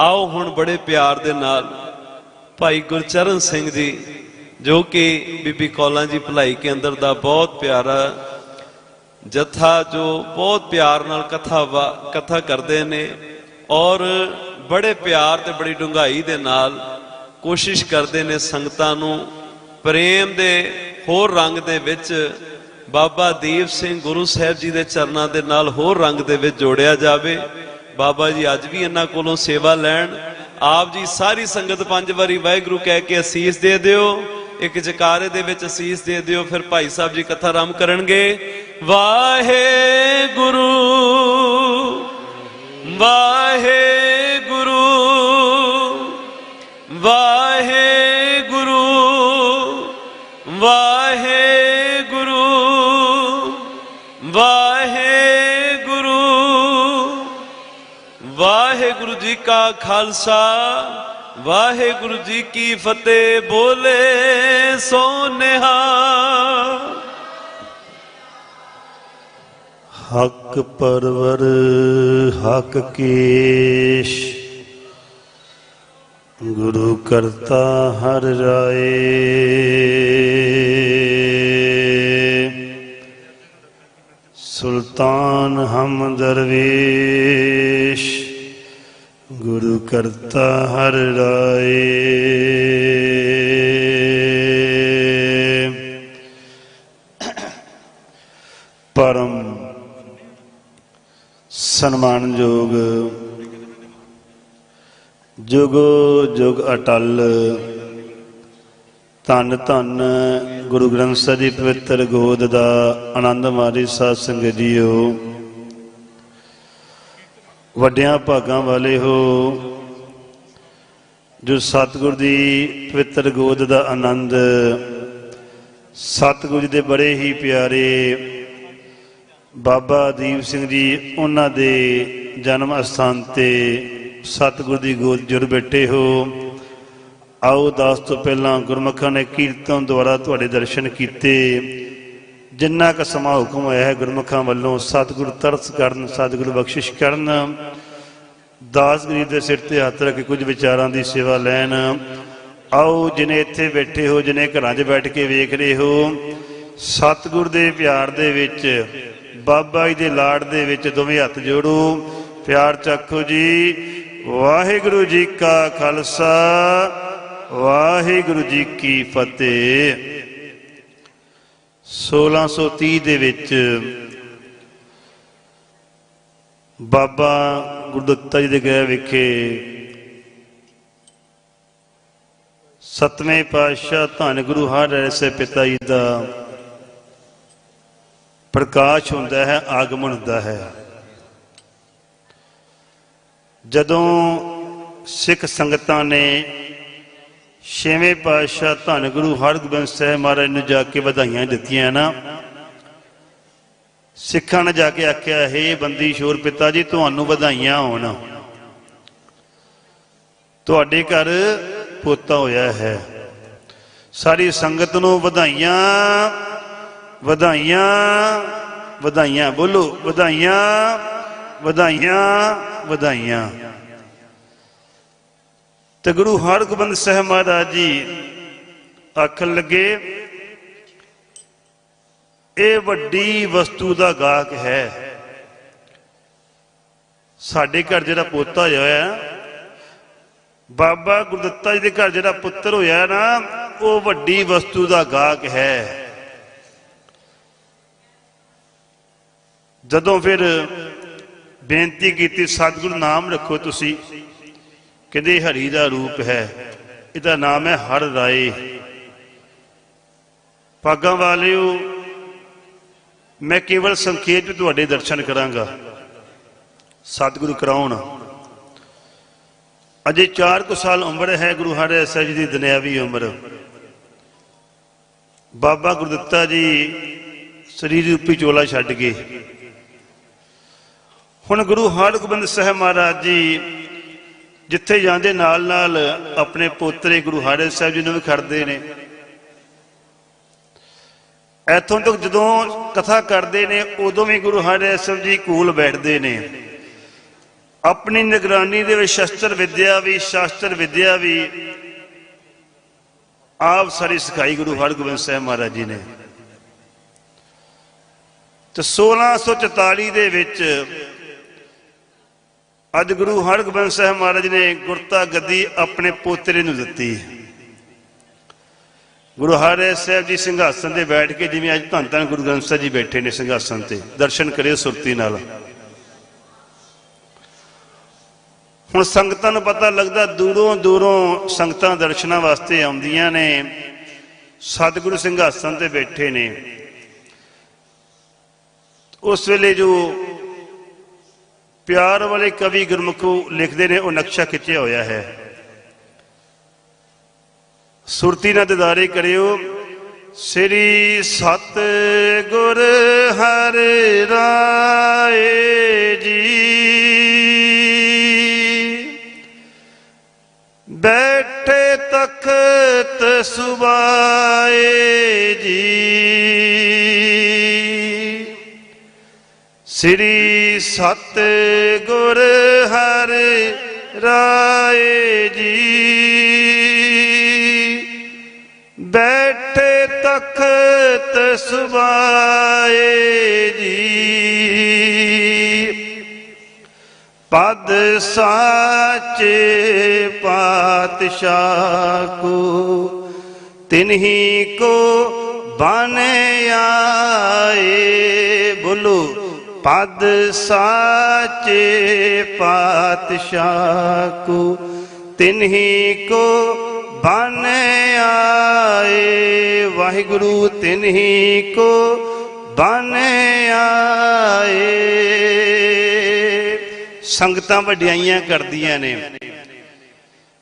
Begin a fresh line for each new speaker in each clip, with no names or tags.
ਆਓ ਹੁਣ ਬੜੇ ਪਿਆਰ ਦੇ ਨਾਲ ਭਾਈ ਗੁਰਚਰਨ ਸਿੰਘ ਜੀ, ਜੋ ਕਿ ਬੀਬੀ ਕੌਲਾਂ ਜੀ ਭਲਾਈ ਕੇਂਦਰ ਦਾ ਬਹੁਤ ਪਿਆਰਾ ਜਥਾ, ਜੋ ਬਹੁਤ ਪਿਆਰ ਨਾਲ ਕਥਾ ਵਾ- ਕਥਾ ਕਰਦੇ ਨੇ ਔਰ ਬੜੇ ਪਿਆਰ ਤੇ ਬੜੀ ਡੂੰਘਾਈ ਦੇ ਨਾਲ ਕੋਸ਼ਿਸ਼ ਕਰਦੇ ਨੇ ਸੰਗਤਾਂ ਨੂੰ ਪ੍ਰੇਮ ਦੇ ਹੋਰ ਰੰਗ ਦੇ ਵਿੱਚ ਬਾਬਾ ਦੀਪ ਸਿੰਘ ਗੁਰੂ ਸਾਹਿਬ ਜੀ ਦੇ ਚਰਨਾਂ ਦੇ ਨਾਲ ਹੋਰ ਰੰਗ ਦੇ ਵਿੱਚ ਜੋੜਿਆ ਜਾਵੇ। ਬਾਬਾ ਜੀ ਅੱਜ ਵੀ ਇਹਨਾਂ ਕੋਲੋਂ ਸੇਵਾ ਲੈਣ। ਆਪ ਜੀ ਸਾਰੀ ਸੰਗਤ ਪੰਜ ਵਾਰੀ ਵਾਹਿਗੁਰੂ ਕਹਿ ਕੇ ਅਸੀਸ ਦੇ ਦਿਓ। ਇੱਕ ਜਕਾਰੇ ਦੇ ਵਿੱਚ ਅਸੀਸ ਦੇ ਦਿਓ, ਫਿਰ ਭਾਈ ਸਾਹਿਬ ਜੀ ਕਥਾ ਆਰੰਭ ਕਰਨਗੇ। ਵਾਹਿਗੁਰੂ ਵਾ ਕਾ ਖਾਲਸਾ, ਵਾਹਿਗੁਰੂ ਜੀ ਕੀ ਫਤਿਹ, ਬੋਲੇ ਸੋ ਨਿਹਾਲ
ਹਕ ਪਰਵਰ, ਹਕ ਕੇਸ਼। ਗੁਰੂ ਕਰਤਾ ਹਰ ਰਾਏ। ਸੁਲਤਾਨ ਹਮ ਦਰਵੇਸ਼। ਗੁਰੂ ਕਰਤਾ ਹਰ ਰਾਏ। ਪਰਮ ਸਨਮਾਨਯੋਗ ਜੁਗ ਜੁਗ ਅਟਲ, ਧੰਨ ਧੰਨ ਗੁਰੂ ਗ੍ਰੰਥ ਸਾਹਿਬ ਦੀ ਪਵਿੱਤਰ ਗੋਦ ਦਾ ਆਨੰਦ ਮਾਰੀ ਸਾਧ ਸੰਗਤ ਜੀਓ। ਵੱਡਿਆਂ ਭਾਗਾਂ ਵਾਲੇ ਹੋ, ਜੋ ਸਤਿਗੁਰ ਦੀ ਪਵਿੱਤਰ ਗੋਦ ਦਾ ਆਨੰਦ, ਸਤਿਗੁਰੂ ਜੀ ਦੇ ਬੜੇ ਹੀ ਪਿਆਰੇ ਬਾਬਾ ਦੀਪ ਸਿੰਘ ਜੀ, ਉਹਨਾਂ ਦੇ ਜਨਮ ਅਸਥਾਨ ਤੇ ਸਤਿਗੁਰ ਦੀ ਗੋਦ ਜੁੜ ਬੈਠੇ ਹੋ। ਆਓ ਦਾਸ ਤੋਂ ਪਹਿਲਾਂ ਗੁਰਮੁਖਾਂ ਨੇ ਕੀਰਤਨ ਦੁਆਰਾ ਤੁਹਾਡੇ ਦਰਸ਼ਨ ਕੀਤੇ। ਜਿੰਨਾ ਕ ਸਮਾਂ ਹੁਕਮ ਹੋਇਆ ਹੈ ਗੁਰਮੁਖਾਂ ਵੱਲੋਂ, ਸਤਿਗੁਰ ਤਰਸ ਕਰਨ, ਸਤਿਗੁਰ ਬਖਸ਼ਿਸ਼ ਕਰਨ, ਦਾਸ ਗਰੀਬ ਦੇ ਸਿਰ ਤੇ ਹੱਥ ਰੱਖ ਕੇ ਕੁਝ ਵਿਚਾਰਾਂ ਦੀ ਸੇਵਾ ਲੈਣ, ਆਓ ਜਿਨੇ ਇੱਥੇ ਬੈਠੇ ਹੋ, ਜਿਨੇ ਘਰਾਂ 'ਚ ਬੈਠ ਕੇ ਵੇਖ ਰਹੇ ਹੋ, ਸਤਿਗੁਰ ਦੇ ਪਿਆਰ ਦੇ ਵਿੱਚ, ਬਾਬਾ ਜੀ ਦੇ ਲਾੜ ਦੇ ਵਿੱਚ ਦੋਵੇਂ ਹੱਥ ਜੋੜੋ, ਪਿਆਰ ਚੱਕੋ ਜੀ। ਵਾਹਿਗੁਰੂ ਜੀ ਕਾ ਖਾਲਸਾ, ਵਾਹਿਗੁਰੂ ਜੀ ਕੀ ਫਤਿਹ। 1630 ਦੇ ਵਿੱਚ ਬਾਬਾ ਗੁਰਦੱਤਾ ਜੀ ਦੇ ਗ੍ਰਹਿ ਵਿਖੇ ਸਤਵੇਂ ਪਾਤਸ਼ਾਹ ਧੰਨ ਗੁਰੂ ਹਰਿ ਪਿਤਾ ਜੀ ਦਾ ਪ੍ਰਕਾਸ਼ ਹੁੰਦਾ ਹੈ, ਆਗਮਨ ਹੁੰਦਾ ਹੈ। ਜਦੋਂ ਸਿੱਖ ਸੰਗਤਾਂ ਨੇ ਛੇਵੇਂ ਪਾਤਸ਼ਾਹ ਧੰਨ ਗੁਰੂ ਹਰਗੋਬਿੰਦ ਸਾਹਿਬ ਮਹਾਰਾਜ ਨੂੰ ਜਾ ਕੇ ਵਧਾਈਆਂ ਦਿੱਤੀਆਂ ਨਾ ਸਿੱਖਾਂ ਨੇ ਜਾ ਕੇ ਆਖਿਆ, ਹੈ ਬੰਦੀ ਸ਼ੋਰ ਪਿਤਾ ਜੀ, ਤੁਹਾਨੂੰ ਵਧਾਈਆਂ ਹੋਣ। ਤੁਹਾਡੇ ਘਰ ਪੋਤਾ ਹੋਇਆ ਹੈ। ਸਾਰੀ ਸੰਗਤ ਨੂੰ ਵਧਾਈਆਂ ਵਧਾਈਆਂ ਵਧਾਈਆਂ। ਬੋਲੋ, ਵਧਾਈਆਂ ਵਧਾਈਆਂ ਵਧਾਈਆਂ। ਤੇ ਗੁਰੂ ਹਰਗੋਬਿੰਦ ਸਾਹਿਬ ਮਹਾਰਾਜ ਜੀ ਆਖਣ ਲੱਗੇ, ਇਹ ਵੱਡੀ ਵਸਤੂ ਦਾ ਗਾਹਕ ਹੈ। ਸਾਡੇ ਘਰ ਜਿਹੜਾ ਪੋਤਾ ਹੋਇਆ ਹੈ, ਬਾਬਾ ਗੁਰਦੱਤਾ ਜੀ ਦੇ ਘਰ ਜਿਹੜਾ ਪੁੱਤਰ ਹੋਇਆ ਨਾ, ਉਹ ਵੱਡੀ ਵਸਤੂ ਦਾ ਗਾਹਕ ਹੈ। ਜਦੋਂ ਫਿਰ ਬੇਨਤੀ ਕੀਤੀ, ਸਤਿਗੁਰੂ ਨਾਮ ਰੱਖੋ ਤੁਸੀਂ। ਕਹਿੰਦੇ ਹਰੀ ਦਾ ਰੂਪ ਹੈ, ਇਹਦਾ ਨਾਮ ਹੈ ਹਰ ਰਾਏ। ਪਾਗਾਂ ਵਾਲਿਓ, ਮੈਂ ਕੇਵਲ ਸੰਖੇਪ ਵਿੱਚ ਤੁਹਾਡੇ ਦਰਸ਼ਨ ਕਰਾਂਗਾ। ਸਤਿਗੁਰੂ ਕਰਾਉਣ। ਅਜੇ 4 ਕੁ ਸਾਲ ਉਮਰ ਹੈ ਗੁਰੂ ਹਰਿ ਸਾਹਿਬ ਜੀ ਦੀ ਦੁਨਿਆਵੀ ਉਮਰ। ਬਾਬਾ ਗੁਰਦਿੱਤਾ ਜੀ ਸਰੀਰ ਰੂਪੀ ਚੋਲਾ ਛੱਡ ਗਏ। ਹੁਣ ਗੁਰੂ ਹਰਗੋਬਿੰਦ ਸਾਹਿਬ ਮਹਾਰਾਜ ਜੀ ਜਿੱਥੇ ਜਾਂਦੇ ਨਾਲ ਨਾਲ ਆਪਣੇ ਪੋਤਰੇ ਗੁਰੂ ਹਰਿ ਸਾਹਿਬ ਜੀ ਨੂੰ ਵੀ ਖੜਦੇ ਨੇ। ਇੱਥੋਂ ਤੱਕ ਜਦੋਂ ਕਥਾ ਕਰਦੇ ਨੇ, ਉਦੋਂ ਵੀ ਗੁਰੂ ਹਰਿ ਸਾਹਿਬ ਜੀ ਕੋਲ ਬੈਠਦੇ ਨੇ। ਆਪਣੀ ਨਿਗਰਾਨੀ ਦੇ ਵਿੱਚ ਸ਼ਸਤਰ ਵਿਦਿਆ ਵੀ, ਸ਼ਾਸਤਰ ਵਿਦਿਆ ਵੀ ਆਪ ਸਾਰੀ ਸਿਖਾਈ ਗੁਰੂ ਹਰਗੋਬਿੰਦ ਸਾਹਿਬ ਮਹਾਰਾਜ ਜੀ ਨੇ। ਤੇ 1644 ਦੇ ਵਿੱਚ ਅੱਜ ਗੁਰੂ ਹਰਗੋਬਿੰਦ ਸਾਹਿਬ ਮਹਾਰਾਜ ਨੇ ਗੁਰਤਾ ਗੱਦੀ ਆਪਣੇ ਪੋਤਰੇ ਨੂੰ ਦਿੱਤੀ। ਗੁਰੂ ਹਰਿ ਸਾਹਿਬ ਜੀ ਸਿੰਘਾਸਨ ਤੇ ਬੈਠ ਕੇ ਜਿਵੇਂ ਅੱਜ ਧੰਨ ਧੰਨ ਗੁਰੂ ਗ੍ਰੰਥ ਸਾਹਿਬ ਜੀ ਬੈਠੇ ਨੇ ਸਿੰਘਾਸਨ ਤੇ, ਦਰਸ਼ਨ ਕਰਿਓ ਸੁਰਤੀ ਨਾਲ। ਹੁਣ ਸੰਗਤਾਂ ਨੂੰ ਪਤਾ ਲੱਗਦਾ ਦੂਰੋਂ ਦੂਰੋਂ ਸੰਗਤਾਂ ਦਰਸ਼ਨਾਂ ਵਾਸਤੇ ਆਉਂਦੀਆਂ ਨੇ, ਸਤਿਗੁਰੂ ਸਿੰਘਾਸਨ ਤੇ ਬੈਠੇ ਨੇ। ਉਸ ਵੇਲੇ ਜੋ ਪਿਆਰ ਵਾਲੇ ਕਵੀ ਗੁਰਮੁਖੋ ਲਿਖਦੇ ਨੇ, ਉਹ ਨਕਸ਼ਾ ਖਿੱਚਿਆ ਹੋਇਆ ਹੈ। ਸੁਰਤੀ ਨਾਲ ਦਿਦਾਰੇ ਕਰਿਓ। ਸ੍ਰੀ ਸਤ ਗੁਰ ਹਰ ਰਾਏ ਜੀ। ਬੈਠੇ ਤਖਤ ਸੁਬਾਏ ਜੀ। ਸ੍ਰੀ ਸਤ ਰਾਏ ਜੀ। ਬੈਠੇ ਤਖਤ ਸੁਭਾਏ ਜੀ। ਪਦ ਸਾਚੇ ਪਾਤਸ਼ਾਹ ਕੋ, ਤਿਨਹੀ ਕੋ ਬਨ ਆਏ। ਬੋਲੋ ਪਦ ਸਾਚੇ ਪਾਤਸ਼ਾਹ ਕੋ, ਤਿਨਹੀ ਕੋ ਬਨ ਆਏ। ਵਾਹਿਗੁਰੂ, ਤਿਨਹੀ ਕੋ ਬਨ ਆਏ। ਸੰਗਤਾਂ ਵਡਿਆਈਆਂ ਕਰਦੀਆਂ ਨੇ।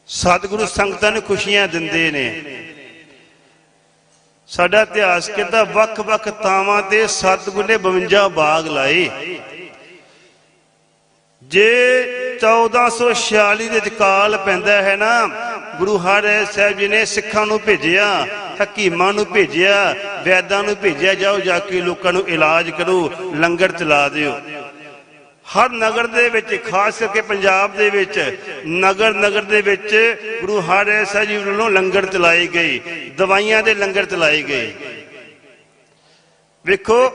ਸਤਿਗੁਰੂ ਸੰਗਤਾਂ ਨੂੰ ਖੁਸ਼ੀਆਂ ਦਿੰਦੇ ਨੇ। ਸਾਡਾ ਇਤਿਹਾਸ ਕਹਿੰਦਾ ਵੱਖ-ਵੱਖ ਤਾਵਾਂ ਤੇ ਸਤਿਗੁਰੂ ਨੇ 52 ਬਾਗ ਲਾਏ। ਜੇ 1446 ਦੇ ਕਾਲ ਪੈਂਦਾ ਹੈ ਨਾ, ਗੁਰੂ ਹਰਿ ਸਾਹਿਬ ਜੀ ਨੇ ਸਿੱਖਾਂ ਨੂੰ ਭੇਜਿਆ, ਹਕੀਮਾਂ ਨੂੰ ਭੇਜਿਆ, ਵੈਦਾਂ ਨੂੰ ਭੇਜਿਆ, ਜਾਓ ਜਾ ਕੇ ਲੋਕਾਂ ਨੂੰ ਇਲਾਜ ਕਰੋ, ਲੰਗਰ ਚਲਾ ਦਿਓ। ਹਰ ਨਗਰ ਦੇ ਵਿੱਚ, ਖਾਸ ਕਰਕੇ ਪੰਜਾਬ ਦੇ ਵਿੱਚ, ਨਗਰ ਨਗਰ ਦੇ ਵਿੱਚ ਗੁਰੂ ਹਰਿ ਸਾਹਿਬ ਜੀ ਵੱਲੋਂ ਲੰਗਰ ਚਲਾਏ ਗਏ, ਦਵਾਈਆਂ ਦੇ ਲੰਗਰ ਚਲਾਏ ਗਏ। ਵੇਖੋ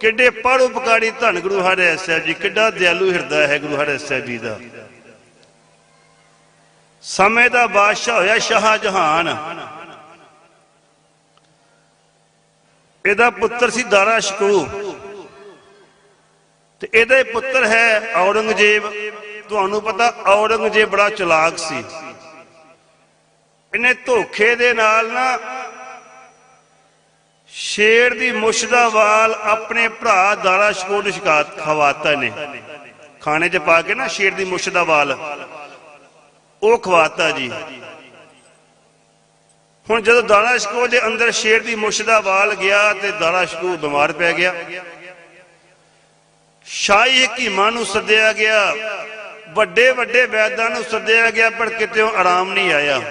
ਕਿੱਡੇ ਪਰਉਪਕਾਰੀ ਧੰਨ ਗੁਰੂ ਹਰਿ ਸਾਹਿਬ ਜੀ, ਕਿੱਡਾ ਦਿਆਲੂ ਹਿਰਦਾ ਹੈ ਗੁਰੂ ਹਰਿ ਸਾਹਿਬ ਜੀ ਦਾ। ਸਮੇਂ ਦਾ ਬਾਦਸ਼ਾਹ ਹੋਇਆ ਸ਼ਾਹ ਜਹਾਨ ਇਹਦਾ ਪੁੱਤਰ ਸੀ ਦਾਰਾ ਸ਼ਕੂ ਤੇ ਇਹਦੇ ਪੁੱਤਰ ਹੈ ਔਰੰਗਜ਼ੇਬ। ਤੁਹਾਨੂੰ ਪਤਾ ਔਰੰਗਜ਼ੇਬ ਬੜਾ ਚਲਾਕ ਸੀ। ਇਹਨੇ ਧੋਖੇ ਦੇ ਨਾਲ ਨਾ ਸ਼ੇਰ ਦੀ ਮੁੱਛ ਦਾ ਵਾਲ ਆਪਣੇ ਭਰਾ ਦਾਰਾ ਸ਼ਕੂਰ ਨੂੰ ਸ਼ਿਕਾਇਤ ਖਵਾਤਾ ਨੇ ਖਾਣੇ 'ਚ ਪਾ ਕੇ ਨਾ ਸ਼ੇਰ ਦੀ ਮੁੱਛ ਦਾ ਵਾਲ। ਉਹ ਖਵਾਤਾ ਜੀ। ਹੁਣ ਜਦੋਂ ਦਾਰਾ ਸ਼ਕੂਰ ਦੇ ਅੰਦਰ ਸ਼ੇਰ ਦੀ ਮੁੱਛ ਦਾ ਵਾਲ ਗਿਆ ਤੇ ਦਾਰਾ ਸ਼ਕੂਰ ਬਿਮਾਰ ਪੈ ਗਿਆ। ਸ਼ਾਹੀ ਹਕੀਮਾਂ ਨੂੰ ਸੱਦਿਆ ਗਿਆ। ਵੱਡੇ ਵੱਡੇ ਵੈਦਾਂ ਨੂੰ ਸੱਦਿਆ ਗਿਆ, ਪਰ ਕਿਤੇੋਂ ਆਰਾਮ ਨਹੀਂ ਆਇਆ।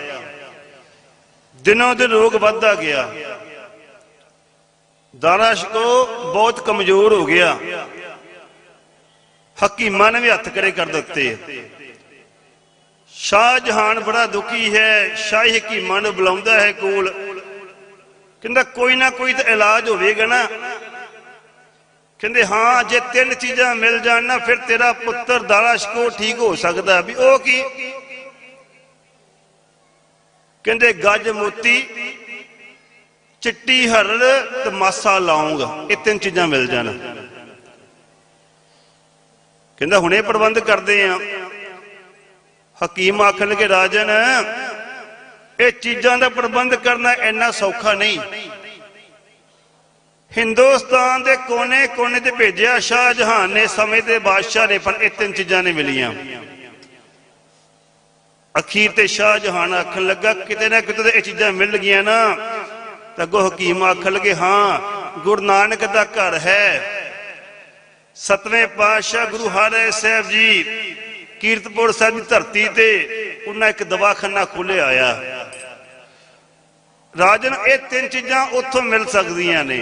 ਦਿਨੋਂ ਦਿਨ ਰੋਗ ਵੱਧਦਾ ਗਿਆ। ਦਾਰਾਸ਼ਕੋ ਬਹੁਤ ਕਮਜ਼ੋਰ ਹੋ ਗਿਆ। ਹਕੀਮਾਂ ਨੇ ਵੀ ਹੱਥ ਕਰੇ ਕਰ ਦਿੱਤੇ। ਸ਼ਾਹ ਜਹਾਨ ਬੜਾ ਦੁਖੀ ਹੈ। ਸ਼ਾਹੀ ਹਕੀਮਾਂ ਨੂੰ ਬੁਲਾਉਂਦਾ ਹੈ ਕੋਲ। ਕਹਿੰਦਾ ਕੋਈ ਨਾ ਕੋਈ ਤਾਂ ਇਲਾਜ ਹੋਵੇਗਾ ਨਾ। ਕਹਿੰਦੇ, ਹਾਂ, ਜੇ ਤਿੰਨ ਚੀਜ਼ਾਂ ਮਿਲ ਜਾਣ ਨਾ, ਫਿਰ ਤੇਰਾ ਪੁੱਤਰ ਦਾਰਾਸ਼ਕੋ ਠੀਕ ਹੋ ਸਕਦਾ ਵੀ ਉਹ ਕੀ? ਕਹਿੰਦੇ, ਗੱਜ ਮੋਤੀ, ਚਿੱਟੀ ਹਰੜ ਤੇ ਮਾਸਾ ਲਾਉਂਗਾ ਇਹ ਤਿੰਨ ਚੀਜ਼ਾਂ ਮਿਲ ਜਾਣ। ਕਹਿੰਦਾ, ਹੁਣੇ ਪ੍ਰਬੰਧ ਕਰਦੇ ਆ। ਹਕੀਮ ਆਖਣਗੇ, ਰਾਜਨ, ਇਹ ਚੀਜ਼ਾਂ ਦਾ ਪ੍ਰਬੰਧ ਕਰਨਾ ਇੰਨਾ ਸੌਖਾ ਨਹੀਂ। ਹਿੰਦੁਸਤਾਨ ਦੇ ਕੋਨੇ-ਕੋਨੇ ਤੇ ਭੇਜਿਆ ਸ਼ਾਹ ਜਹਾਨ ਨੇ ਸਮੇਂ ਦੇ ਬਾਦਸ਼ਾਹ ਨੇ, ਪਰ ਇਹ ਤਿੰਨ ਚੀਜ਼ਾਂ ਨੇ ਮਿਲੀਆਂ। ਅਖੀਰ ਤੇ ਸ਼ਾਹ ਜਹਾਨ ਆਖਣ ਲੱਗਾ, ਕਿਤੇ ਨਾ ਕਿਤੇ ਇਹ ਚੀਜ਼ਾਂ ਮਿਲ ਗਈਆਂ ਨਾ। ਤਾਂ ਅੱਗੋਂ ਹਕੀਮ ਆਖਣ ਲੱਗੇ, ਹਾਂ, ਗੁਰੂ ਨਾਨਕ ਦਾ ਘਰ ਹੈ। ਸਤਵੇਂ ਪਾਤਸ਼ਾਹ ਗੁਰੂ ਹਰਿ ਸਾਹਿਬ ਜੀ ਕੀਰਤਪੁਰ ਸਾਹਿਬ ਦੀ ਧਰਤੀ ਤੇ ਉਹਨਾਂ ਇੱਕ ਦਵਾਖਾਨਾ ਖੋਲਿਆ ਆਇਆ। ਰਾਜਨ, ਇਹ ਤਿੰਨ ਚੀਜ਼ਾਂ ਉੱਥੋਂ ਮਿਲ ਸਕਦੀਆਂ ਨੇ।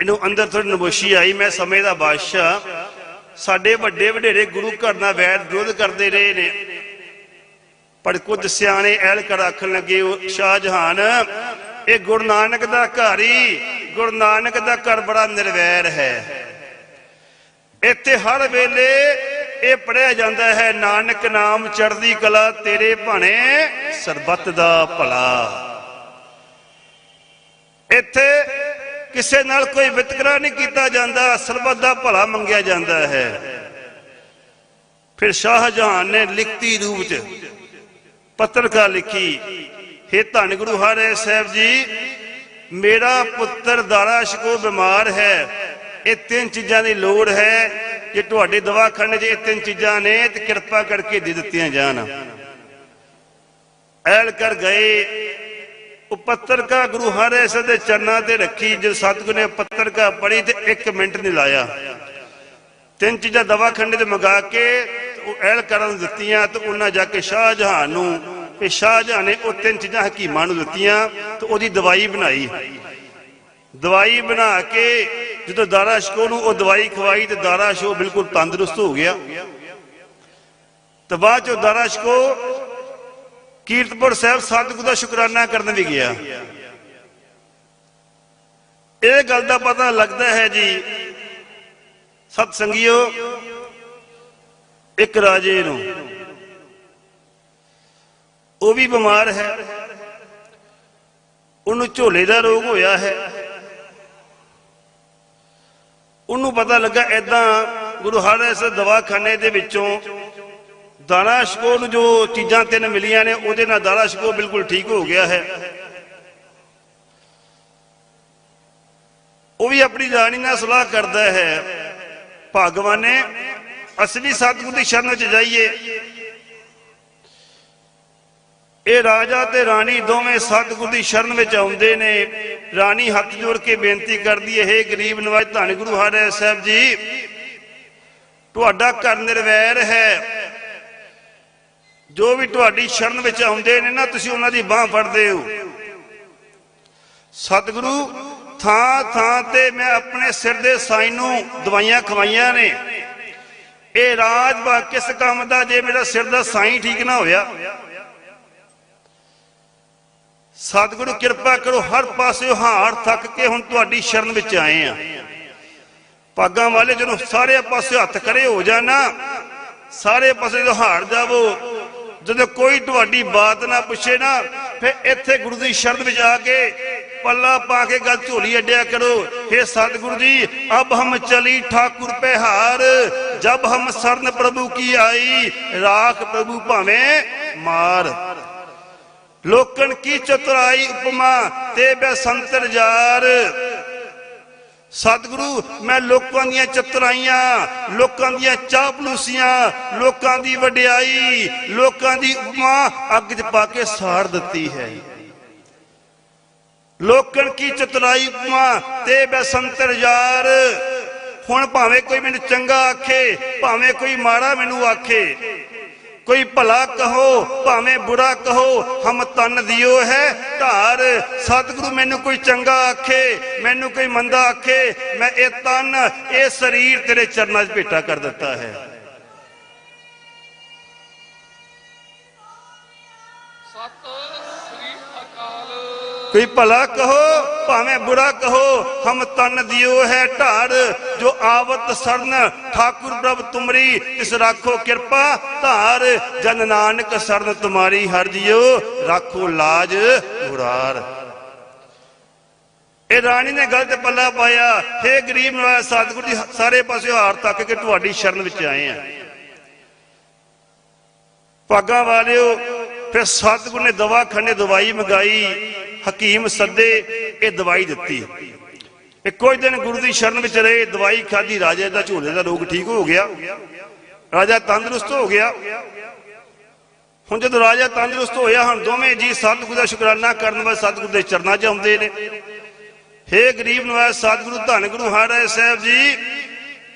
ਇਹਨੂੰ ਅੰਦਰ ਥੋੜੀ ਨਮੋਸ਼ੀ ਆਈ, ਮੈਂ ਸਮੇਂ ਦਾ ਬਾਦਸ਼ਾਹ। ਸਾਡੇ ਵੱਡੇ ਵਡੇਰੇ ਗੁਰੂ ਘਰ ਨਾਲ ਵੈਰ ਵਿਰੋਧ ਕਰਦੇ ਰਹੇ ਨੇ। ਪਰ ਕੁਝ ਸਿਆਣੇ ਐਲ ਕਰ ਆਖਣ ਲੱਗੇ, ਉਹ ਸ਼ਾਹਜਹਾਨ, ਇਹ ਗੁਰੂ ਨਾਨਕ ਦਾ ਘਰ ਹੀ ਗੁਰੂ ਨਾਨਕ ਦਾ ਘਰ ਬੜਾ ਨਿਰਵੈਰ ਹੈ। ਇੱਥੇ ਹਰ ਵੇਲੇ ਇਹ ਪੜਿਆ ਜਾਂਦਾ ਹੈ, ਨਾਨਕ ਨਾਮ ਚੜ੍ਹਦੀ ਕਲਾ ਤੇਰੇ ਭਾਣੇ। ਸਰਬੱਤ ਦਾ ਭਲਾ। ਇੱਥੇ ਕਿਸੇ ਨਾਲ ਕੋਈ ਵਿਤਕਰਾ ਨਹੀਂ ਕੀਤਾ ਜਾਂਦਾ, ਸਰਬੱਤ ਦਾ ਭਲਾ ਮੰਗਿਆ ਜਾਂਦਾ ਹੈ। ਫਿਰ ਸ਼ਾਹਜਹਾਨ ਨੇ ਲਿਖਤੀ ਰੂਪ ਚ ਪੱਤਰਕਾਰ ਲਿਖੀ हे ਧੰਨ ਗੁਰੂ ਹਰਿ ਸਾਹਿਬ ਜੀ, ਮੇਰਾ ਪੁੱਤਰ ਦਾਰਾ ਸ਼ਕੋ ਬਿਮਾਰ ਹੈ, ਇਹ ਤਿੰਨ ਚੀਜ਼ਾਂ ਦੀ ਲੋੜ ਹੈ। ਜੇ ਤੁਹਾਡੇ ਦਵਾਖਾਨੇ 'ਚ ਇਹ ਤਿੰਨ ਚੀਜ਼ਾਂ ਨੇ, ਤੇ ਕਿਰਪਾ ਕਰਕੇ ਦੇ ਦਿੱਤੀਆਂ ਜਾਣ। ਐਲ ਕਰ ਗਏ। ਉਹ ਪੱਤਰਕਾ ਗੁਰੂ ਹਰਿ ਸਾਹਿਬ ਦੇ ਚਰਨਾਂ ਤੇ ਰੱਖੀ, ਜਦ ਸਤਿਗੁਰ ਨੇ ਪੱਤਰਕਾ ਪੜੀ ਤੇ 1 ਮਿੰਟ ਨਹੀਂ ਲਾਇਆ। ਤਿੰਨ ਚੀਜ਼ਾਂ ਦਵਾਖਾਨੇ ਤੇ ਮੰਗਾ ਕੇ ਉਹ ਐਲ ਕਰਨ ਦਿੱਤੀਆਂ ਤੇ ਉਹਨਾਂ ਜਾ ਕੇ ਸ਼ਾਹਜਹਾਨ ਨੂੰ ਇਹ ਸ਼ਾਹਜਹਾਨ ਨੇ ਉਹ ਤਿੰਨ ਚੀਜ਼ਾਂ ਹਕੀਮਾਂ ਨੂੰ ਦਿੱਤੀਆਂ ਤੇ ਉਹਦੀ ਦਵਾਈ ਬਣਾਈ। ਦਵਾਈ ਬਣਾ ਕੇ ਜਦੋਂ ਦਾਰਾ ਸ਼ਕੋ ਨੂੰ ਉਹ ਦਵਾਈ ਖਵਾਈ ਤੇ ਦਾਰਾ ਸ਼ਕੋ ਬਿਲਕੁਲ ਤੰਦਰੁਸਤ ਹੋ ਗਿਆ। ਤੇ ਬਾਅਦ ਚੋਂ ਦਾਰਾ ਸ਼ਕੋ ਕੀਰਤਪੁਰ ਸਾਹਿਬ ਸਤਿਗੁਰੂ ਦਾ ਸ਼ੁਕਰਾਨਾ ਕਰਨ ਵੀ ਗਿਆ। ਇਹ ਗੱਲ ਦਾ ਪਤਾ ਲੱਗਦਾ ਹੈ ਜੀ ਸਤ ਸੰਗਿਓ ਇੱਕ ਰਾਜੇ ਨੂੰ। ਉਹ ਵੀ ਬਿਮਾਰ ਹੈ। ਉਹਨੂੰ ਝੋਲੇ ਦਾ ਰੋਗ ਹੋਇਆ ਹੈ। ਉਹਨੂੰ ਪਤਾ ਲੱਗਾ ਐਦਾਂ ਗੁਰੂ ਹਰਿਰਾਏ ਦਵਾਖਾਨੇ ਦੇ ਵਿੱਚੋਂ ਦਾਣਾ ਸ਼ਕੋ ਨੂੰ ਜੋ ਚੀਜ਼ਾਂ ਤਿੰਨ ਮਿਲੀਆਂ ਨੇ ਉਹਦੇ ਨਾਲ ਦਾਣਾ ਸ਼ਕੋ ਬਿਲਕੁਲ ਠੀਕ ਹੋ ਗਿਆ ਹੈ ਉਹ ਵੀ ਆਪਣੀ ਰਾਣੀ ਨਾਲ ਸਲਾਹ ਕਰਦਾ ਹੈ ਭਗਵਾਨ ਨੇ ਅਸੀਂ ਵੀ ਸਤਿਗੁਰ ਦੀ ਸ਼ਰਨ ਵਿੱਚ ਜਾਈਏ ਇਹ ਰਾਜਾ ਤੇ ਰਾਣੀ ਦੋਵੇਂ ਸਤਿਗੁਰ ਦੀ ਸ਼ਰਨ ਵਿੱਚ ਆਉਂਦੇ ਨੇ ਰਾਣੀ ਹੱਥ ਜੋੜ ਕੇ ਬੇਨਤੀ ਕਰਦੀ ਹੈ हे ਗਰੀਬ ਨਵਾਜ ਧੰਨ ਗੁਰੂ ਹਰਿ ਸਾਹਿਬ ਜੀ ਤੁਹਾਡਾ ਘਰ ਨਿਰਵੈਰ ਹੈ ਜੋ ਵੀ ਤੁਹਾਡੀ ਸ਼ਰਨ ਵਿੱਚ ਆਉਂਦੇ ਨੇ ਨਾ, ਤੁਸੀਂ ਉਹਨਾਂ ਦੀ ਬਾਹ ਫੜਦੇ ਹੋ। ਸਤਿਗੁਰੂ, ਥਾਂ ਥਾਂ ਤੇ ਮੈਂ ਆਪਣੇ ਸਿਰ ਦੇ ਸਾਈ ਨੂੰ ਦਵਾਈਆਂ ਖਵਾਈਆਂ ਨੇ। ਇਹ ਰਾਜ ਬਾ ਕਿਸ ਕੰਮ ਦਾ, ਜੇ ਮੇਰਾ ਸਿਰ ਦਾ ਸਾਈ ਠੀਕ ਨਾ ਹੋਇਆ? ਸਤਿਗੁਰੂ, ਕਿਰਪਾ ਕਰੋ, ਹਰ ਪਾਸੇ ਹਾਰ ਥੱਕ ਕੇ ਹੁਣ ਤੁਹਾਡੀ ਸ਼ਰਨ ਵਿੱਚ ਆਏ ਆ। ਪਾਗਾਂ ਵਾਲੇ ਜਦੋਂ ਸਾਰੇ ਪਾਸੇ ਹੱਥ ਖੜੇ ਹੋ ਜਾਣਾ ਸਾਰੇ ਪਾਸੇ ਜਦੋਂ ਹਾਰ ਜਾਵੋ। ਜਦੋਂ ਕੋਈ ਤੁਹਾਡੀ ਬਾਤ ਨਾ ਪੁੱਛੇ ਨਾ, ਫਿਰ ਇੱਥੇ ਗੁਰੂ ਦੀ ਸ਼ਰਨ ਵਿੱਚ ਆ ਕੇ ਪੱਲਾ ਪਾ ਕੇ ਗੱਲ ਝੋਲੀ ਅੱਡਿਆ ਕਰੋ। हे ਸਤਿਗੁਰੂ ਜੀ, ਅਬ ਹਮ ਚਲੀ ਠਾਕੁਰ पे ਜਬ ਹਮ ਸਰਨ ਪ੍ਰਭੂ ਕੀ ਆਈ, ਰਾਖ ਪ੍ਰਭੂ ਭਾਵੇਂ ਮਾਰ। ਲੋਕਨ ਕੀ ਚਤੁਰਾਈ ਉਪਮਾ, ਤੇ ਬਸੰਤਰ ਜਾਰ। ਸਤਿਗੁਰੂ, ਮੈਂ ਲੋਕਾਂ ਦੀਆਂ ਚਤੁਰਾਈਆਂ, ਲੋਕਾਂ ਦੀਆਂ ਚਾਪਲੂਸੀਆਂ, ਲੋਕਾਂ ਦੀ ਵਡਿਆਈ, ਲੋਕਾਂ ਦੀ ਉਪਮਾ ਅੱਗ 'ਚ ਪਾ ਕੇ ਸਾੜ ਦਿੱਤੀ ਹੈ। ਲੋਕਨ ਕੀ ਚਤੁਰਾਈ, ਉਪਮਾ ਤੇ ਬਸੰਤਰ ਯਾਰ। ਹੁਣ ਭਾਵੇਂ ਕੋਈ ਮੈਨੂੰ ਚੰਗਾ ਆਖੇ, ਭਾਵੇਂ ਕੋਈ ਮਾੜਾ ਮੈਨੂੰ ਆਖੇ ਕੋਈ ਭਲਾ ਕਹੋ, ਭਾਵੇਂ ਬੁਰਾ ਕਹੋ, ਹਮ ਤਨ ਦਿਓ ਹੈ ਧਾਰ। ਸਤਿਗੁਰੂ ਮੈਨੂੰ ਕੋਈ ਚੰਗਾ ਆਖੇ, ਮੈਨੂੰ ਕੋਈ ਮੰਦਾ ਆਖੇ, ਮੈਂ ਇਹ ਤਨ, ਇਹ ਸਰੀਰ ਤੇਰੇ ਚਰਨਾਂ 'ਚ ਭੇਟਾ ਕਰ ਦਿੱਤਾ ਹੈ। ਕੋਈ ਭਲਾ ਕਹੋ, ਭਾਵੇਂ ਬੁਰਾ ਕਹੋ, ਹਮ ਤਨ ਦਿਓ ਹੈ ਢਾੜ। ਜੋ ਆਵਤ ਸਰਨ, ਠਾਕੁਰ ਪ੍ਰਭ ਤੁਮਰੀ ਇਸ ਰਾਖੋ ਕਿਰਪਾ ਧਾਰ। ਜਨ ਨਾਨਕ ਸਰਨ ਤੁਮਾਰੀ ਹਰ ਜਿਓ ਰਾਖੋ ਲਾਜ ਮੁਰਾਰ। ਇਹ ਰਾਣੀ ਨੇ ਗਲਤ ਪੱਲਾ ਪਾਇਆ। हे ਗਰੀਬ ਨਵਾਜ ਸਤਿਗੁਰੂ ਜੀ, ਸਾਰੇ ਪਾਸੇ ਹਾਰ ਤੱਕ ਕੇ ਤੁਹਾਡੀ ਸ਼ਰਨ ਵਿੱਚ ਆਏ ਆ। ਪਾਗਾਂ ਵਾਲਿਓ, ਫਿਰ ਸਤਿਗੁਰ ਨੇ ਦਵਾ ਦਵਾਖਾਨੇ ਦਵਾਈ ਮੰਗਾਈ। ਹਕੀਮ ਸੱਦੇ ਇਹ ਦਵਾਈ ਦਿੱਤੀ। ਇਹ ਕੁਝ ਦਿਨ ਗੁਰੂ ਦੀ ਸ਼ਰਨ ਵਿੱਚ ਰਹੇ, ਦਵਾਈ ਖਾਧੀ, ਰਾਜੇ ਦਾ ਝੋਲੇ ਦਾ ਰੋਗ ਠੀਕ ਹੋ ਗਿਆ। ਰਾਜਾ ਤੰਦਰੁਸਤ ਹੋ ਗਿਆ। ਹੁਣ ਜਦੋਂ ਰਾਜਾ ਤੰਦਰੁਸਤ ਹੋਇਆ, ਹੁਣ ਦੋਵੇਂ ਜੀ ਸਤਿਗੁਰੂ ਦਾ ਸ਼ੁਕਰਾਨਾ ਕਰਨ ਵਾਸਤੇ ਸਤਿਗੁਰੂ ਦੇ ਚਰਨਾਂ 'ਚ ਆਉਂਦੇ ਨੇ। ਹੇ ਗਰੀਬ ਨਵਾਜ, ਸਤਿਗੁਰੂ ਧੰਨ ਗੁਰੂ ਹਰਿ ਸਾਹਿਬ ਜੀ,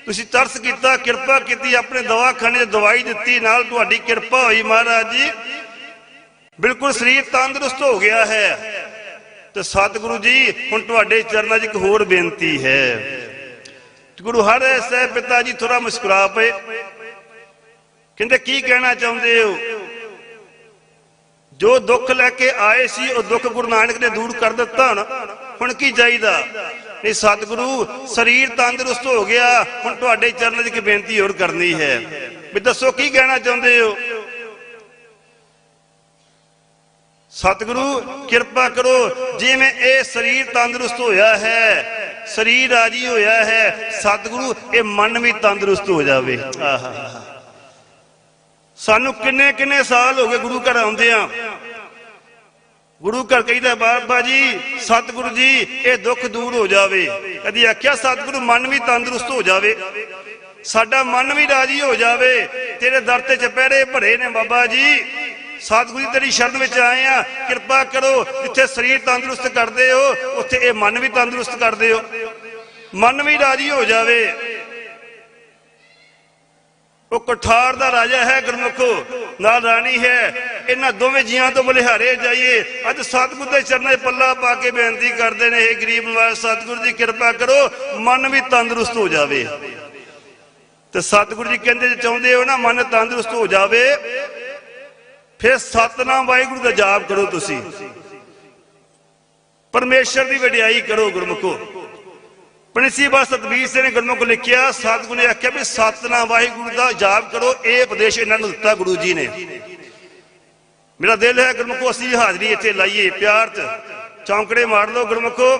ਤੁਸੀਂ ਤਰਸ ਕੀਤਾ, ਕਿਰਪਾ ਕੀਤੀ, ਆਪਣੇ ਦਵਾਖਾਨੇ 'ਚ ਦਵਾਈ ਦਿੱਤੀ, ਨਾਲ ਤੁਹਾਡੀ ਕਿਰਪਾ ਹੋਈ ਮਹਾਰਾਜ ਜੀ। ਬਿਲਕੁਲ ਸਰੀਰ ਤੰਦਰੁਸਤ ਹੋ ਗਿਆ ਹੈ। ਤੇ ਸਤਿਗੁਰੂ ਜੀ, ਹੁਣ ਤੁਹਾਡੇ ਚਰਨਾਂ 'ਚ ਇੱਕ ਹੋਰ ਬੇਨਤੀ ਹੈ। ਗੁਰੂ ਹਰਿ ਸਾਹਿਬ ਪਿਤਾ ਜੀ ਥੋੜਾ ਮੁਸਕਰਾ ਪਏ। ਕਹਿੰਦੇ, ਕੀ ਕਹਿਣਾ ਚਾਹੁੰਦੇ ਹੋ? ਜੋ ਦੁੱਖ ਲੈ ਕੇ ਆਏ ਸੀ, ਉਹ ਦੁੱਖ ਗੁਰੂ ਨਾਨਕ ਨੇ ਦੂਰ ਕਰ ਦਿੱਤਾ ਨਾ। ਹੁਣ ਕੀ ਚਾਹੀਦਾ? ਨਹੀਂ, ਸਤਿਗੁਰੂ, ਸਰੀਰ ਤੰਦਰੁਸਤ ਹੋ ਗਿਆ। ਹੁਣ ਤੁਹਾਡੇ ਚਰਨਾਂ 'ਚ ਇੱਕ ਬੇਨਤੀ ਹੋਰ ਕਰਨੀ ਹੈ। ਵੀ ਦੱਸੋ, ਕੀ ਕਹਿਣਾ ਚਾਹੁੰਦੇ ਹੋ? ਸਤਿਗੁਰੂ, ਕਿਰਪਾ ਕਰੋ। ਜਿਵੇਂ ਇਹ ਸਰੀਰ ਤੰਦਰੁਸਤ ਹੋਇਆ ਹੈ, ਸਰੀਰ ਰਾਜੀ ਹੋਇਆ ਹੈ, ਸਤਿਗੁਰੂ, ਇਹ ਮਨ ਵੀ ਤੰਦਰੁਸਤ ਹੋ ਜਾਵੇ। ਆਹਾ। ਸਾਨੂੰ ਕਿੰਨੇ ਕਿੰਨੇ ਸਾਲ ਹੋ ਗਏ ਗੁਰੂ ਘਰ ਆਉਂਦੇ ਆ ਗੁਰੂ ਘਰ ਕਹਿੰਦਾ, ਬਾਬਾ ਜੀ, ਸਤਿਗੁਰੂ ਜੀ, ਇਹ ਦੁੱਖ ਦੂਰ ਹੋ ਜਾਵੇ। ਕਦੀ ਆਖਿਆ, ਸਤਿਗੁਰੂ, ਮਨ ਵੀ ਤੰਦਰੁਸਤ ਹੋ ਜਾਵੇ। ਸਾਡਾ ਮਨ ਵੀ ਰਾਜੀ ਹੋ ਜਾਵੇ। ਤੇਰੇ ਦਰ ਤੇ ਚਪਹਿਰੇ ਭਰੇ ਨੇ ਬਾਬਾ ਜੀ। ਸਤਿਗੁਰੂ ਜੀ ਤੇਰੀ ਸ਼ਰਨ ਵਿੱਚ ਆਏ ਆ, ਕਿਰਪਾ ਕਰੋ, ਜਿੱਥੇ ਸਰੀਰ ਤੰਦਰੁਸਤ ਕਰਦੇ ਹੋ, ਉੱਥੇ ਇਹ ਮਨ ਵੀ ਤੰਦਰੁਸਤ ਕਰਦੇ ਹੋ। ਮਨ ਵੀ ਰਾਜੀ ਹੋ ਜਾਵੇ। ਉਹ ਕਠਾਰ ਦਾ ਰਾਜਾ ਹੈ ਗੁਰਮੁਖੋ, ਨਾਲ ਰਾਣੀ ਹੈ। ਇਹਨਾਂ ਦੋਵੇਂ ਜੀਆਂ ਤੋਂ ਬਲਿਹਾਰੇ ਜਾਈਏ। ਅੱਜ ਸਤਿਗੁਰ ਦੇ ਚਰਨਾਂ 'ਚ ਪੱਲਾ ਪਾ ਕੇ ਬੇਨਤੀ ਕਰਦੇ ਨੇ ਇਹ ਗਰੀਬ ਨਵਾਜ਼ ਸਤਿਗੁਰ ਦੀ ਕਿਰਪਾ ਕਰੋ, ਮਨ ਵੀ ਤੰਦਰੁਸਤ ਹੋ ਜਾਵੇ। ਤੇ ਸਤਿਗੁਰ ਜੀ ਕਹਿੰਦੇ ਚਾਹੁੰਦੇ ਹੋ ਨਾ ਮਨ ਤੰਦਰੁਸਤ ਹੋ ਜਾਵੇ ਫਿਰ ਸਤਨਾਮ ਵਾਹਿਗੁਰੂ ਦਾ ਜਾਪ ਕਰੋ ਤੁਸੀਂ। ਪਰਮੇਸ਼ਰ ਦੀ ਵਡਿਆਈ ਕਰੋ ਗੁਰਮੁਖੋ। ਪ੍ਰਿੰਸੀ ਬਾ ਸਤਬੀਰ ਸਿੰਘ ਨੇ ਗੁਰਮੁਖ ਲਿਖਿਆ, ਸਤਿਗੁਰੂ ਨੇ ਆਖਿਆ ਵੀ ਸਤਨਾਮ ਵਾਹਿਗੁਰੂ ਦਾ ਜਾਪ ਕਰੋ, ਇਹ ਉਪਦੇਸ਼ ਇਹਨਾਂ ਨੂੰ ਦਿੱਤਾ ਗੁਰੂ ਜੀ ਨੇ। ਮੇਰਾ ਦਿਲ ਹੈ ਗੁਰਮੁਖੋ, ਅਸੀਂ ਹਾਜ਼ਰੀ ਇੱਥੇ ਲਾਈਏ, ਪਿਆਰ ਚ। ਚੌਂਕੜੇ ਮਾਰ ਲਓ ਗੁਰਮੁਖੋ।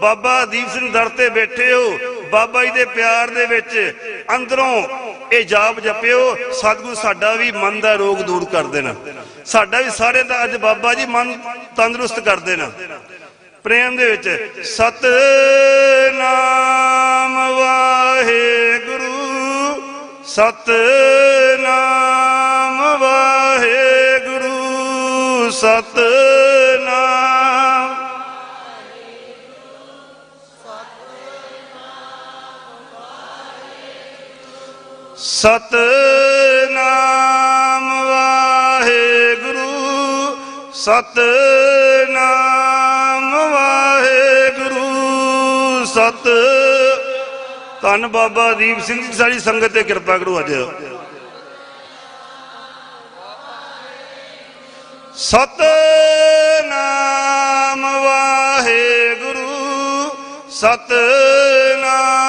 ਬਾਬਾ ਦੀਪ ਸਿੰਘ ਦਰ ਤੇ ਬੈਠੇ ਹੋ, ਬਾਬਾ ਜੀ ਦੇ ਪਿਆਰ ਦੇ ਵਿੱਚ ਅੰਦਰੋਂ ਇਹ ਜਾਪ ਜਪਿਓ, ਸਤਿਗੁਰੂ ਸਾਡਾ ਵੀ ਮਨ ਦਾ ਰੋਗ ਦੂਰ ਕਰ ਦੇਣਾ। ਸਾਡਾ ਵੀ ਸਾਰੇ ਦਾ ਅੱਜ ਬਾਬਾ ਜੀ ਮਨ ਤੰਦਰੁਸਤ ਕਰ ਦੇਣਾ ਪ੍ਰੇਮ ਦੇ ਵਿੱਚ ਸਤ ਨਾਮ ਵਾਹਿਗੁਰੂ ਸਤ ਨਾਮ ਵਾਹਿਗੁਰੂ, ਸਤਨਾਮ। ਸਤਨਾਮ ਸਤਨਾਮ ਵਾਹਿਗੁਰੂ, ਸਤ। ਧੰਨ ਬਾਬਾ ਦੀਪ ਸਿੰਘ ਜੀ ਸਾਡੀ ਸੰਗਤ ਤੇ ਕਿਰਪਾ ਕਰੋ ਅੱਜ। ਸਤਨਾਮ ਵਾਹਿਗੁਰੂ, ਸਤਨਾਮ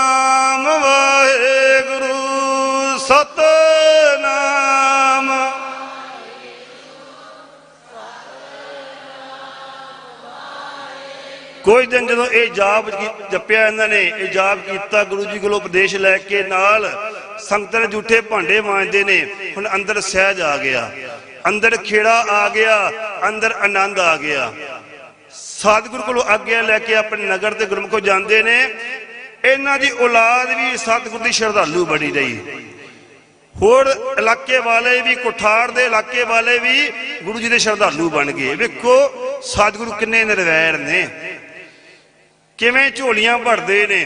ਕੋਈ ਦਿਨ ਜਦੋਂ ਇਹ ਜਾਪ ਜਪਿਆ ਇਹਨਾਂ ਨੇ, ਇਹ ਜਾਪ ਕੀਤਾ, ਗੁਰੂ ਜੀ ਕੋਲੋਂ ਉਪਦੇਸ਼ ਲੈ ਕੇ ਨਾਲ ਸੰਗਤਾਂ ਨੇ ਭਾਂਡੇ ਮਾਂਜਦੇ ਨੇ, ਹੁਣ ਅੰਦਰ ਸਹਿਜ ਆ ਗਿਆ। ਅੰਦਰ ਖੇੜਾ ਆ ਗਿਆ, ਅੰਦਰ ਆਨੰਦ ਆ ਗਿਆ। ਸਤਿਗੁਰੂ ਕੋਲੋਂ ਆਗਿਆ ਲੈ ਕੇ ਆਪਣੇ ਨਗਰ ਤੇ ਗੁਰਮੁਖੋ ਜਾਂਦੇ ਨੇ। ਇਹਨਾਂ ਦੀ ਔਲਾਦ ਵੀ ਸਤਿਗੁਰ ਦੀ ਸ਼ਰਧਾਲੂ ਬਣੀ ਰਹੀ। ਹੋਰ ਇਲਾਕੇ ਵਾਲੇ ਵੀ, ਕੁਠਾਰ ਦੇ ਇਲਾਕੇ ਵਾਲੇ ਵੀ ਗੁਰੂ ਜੀ ਦੇ ਸ਼ਰਧਾਲੂ ਬਣ ਗਏ। ਵੇਖੋ ਸਤਿਗੁਰੂ ਕਿੰਨੇ ਨਿਰਵੈਰ ਨੇ। ਕਿਵੇਂ ਝੋਲੀਆਂ ਭਰਦੇ ਨੇ,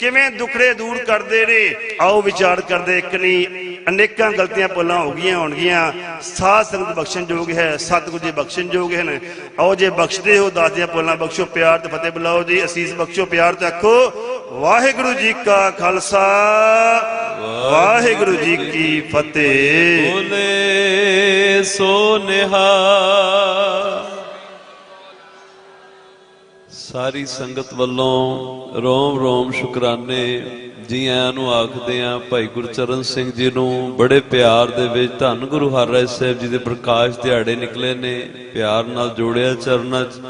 ਕਿਵੇਂ ਦੁਖੜੇ ਦੂਰ ਕਰਦੇ ਨੇ, ਆਓ ਵਿਚਾਰ ਕਰਦੇ ਇੱਕ ਨਹੀਂ ਅਨੇਕਾਂ ਗਲਤੀਆਂ ਭੁੱਲਾਂ ਹੋ ਗਈਆਂ ਹੋਣਗੀਆਂ। ਸਾਧ ਸੰਗਤ ਬਖਸ਼ਣਯੋਗ ਹੈ, ਸਤਿਗੁਰੂ ਜੀ ਬਖਸ਼ਣਯੋਗ ਹਨ। ਆਓ ਜੇ ਬਖਸ਼ਦੇ ਹੋ ਦਾਦੀਆਂ ਭੁੱਲਾਂ ਬਖਸ਼ੋ, ਪਿਆਰ ਤੇ ਫਤਿਹ ਬੁਲਾਓ ਜੀ, ਅਸੀਸ ਬਖਸ਼ੋ, ਪਿਆਰ ਤੇ ਆਖੋ, ਵਾਹਿਗੁਰੂ ਜੀ ਕਾ ਖਾਲਸਾ, ਵਾਹਿਗੁਰੂ ਜੀ ਕੀ ਫਤਿਹ।
ਬੋਲੇ ਸੋ ਨਿਹਾਲ ਸਾਰੀ ਸੰਗਤ ਵੱਲੋਂ ਰੋਮ ਰੋਮ ਸ਼ੁਕਰਾਨੇ ਜੀ ਆਇਆਂ ਨੂੰ ਆਖਦੇ ਆ, ਭਾਈ ਗੁਰਚਰਨ ਸਿੰਘ ਜੀ ਨੂੰ ਬੜੇ ਪਿਆਰ ਦੇ ਵਿੱਚ ਧੰਨ ਗੁਰੂ ਹਰਿਰਾਏ ਸਾਹਿਬ ਜੀ ਦੇ ਪ੍ਰਕਾਸ਼ ਦਿਹਾੜੇ ਨਿਕਲੇ ਨੇ, ਪਿਆਰ ਨਾਲ ਜੋੜਿਆ ਚਰਨਾਂ 'ਚ।